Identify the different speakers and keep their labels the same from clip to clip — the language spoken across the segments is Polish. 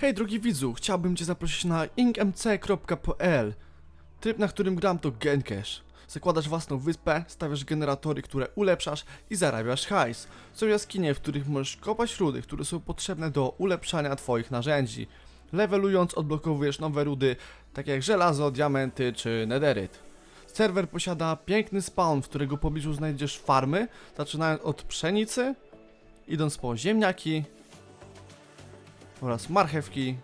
Speaker 1: Hej drogi widzu, chciałbym Cię zaprosić na inkmc.pl Tryb, na którym gram to Gencash. Zakładasz własną wyspę, stawiasz generatory, które ulepszasz i zarabiasz hajs. Są jaskinie, w których możesz kopać rudy, które są potrzebne do ulepszania Twoich narzędzi. Levelując odblokowujesz nowe rudy, takie jak żelazo, diamenty czy nederyt. Serwer posiada piękny spawn, w którego pobliżu znajdziesz farmy, zaczynając od pszenicy, idąc po ziemniaki oraz marchewki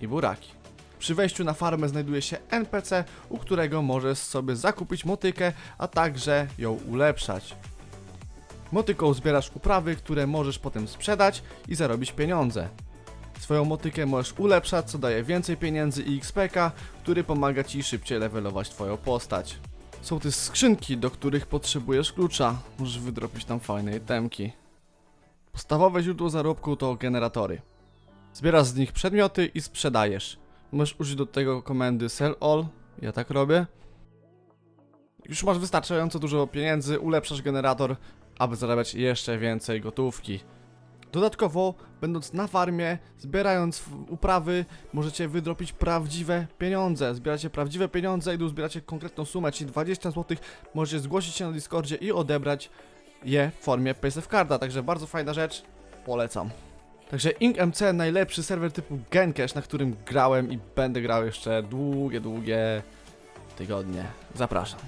Speaker 1: i buraki. Przy wejściu na farmę znajduje się NPC, u którego możesz sobie zakupić motykę, a także ją ulepszać. Motyką zbierasz uprawy, które możesz potem sprzedać i zarobić pieniądze. Swoją motykę możesz ulepszać, co daje więcej pieniędzy i XPK, który pomaga Ci szybciej levelować Twoją postać. Są też skrzynki, do których potrzebujesz klucza. Możesz wydropić tam fajne itemki. Podstawowe źródło zarobku to generatory. Zbierasz z nich przedmioty i sprzedajesz. Możesz użyć do tego komendy sell all, ja tak robię. Już masz wystarczająco dużo pieniędzy, ulepszasz generator, aby zarabiać jeszcze więcej gotówki. Dodatkowo, będąc na farmie, zbierając uprawy, możecie wydropić prawdziwe pieniądze. Zbieracie prawdziwe pieniądze, gdy zbieracie konkretną sumę, czyli 20 zł, możecie zgłosić się na Discordzie i odebrać je w formie PaySafe Carda, także bardzo fajna rzecz, polecam. Także InkMC najlepszy serwer typu Gencash, na którym grałem i będę grał jeszcze długie, długie tygodnie. Zapraszam.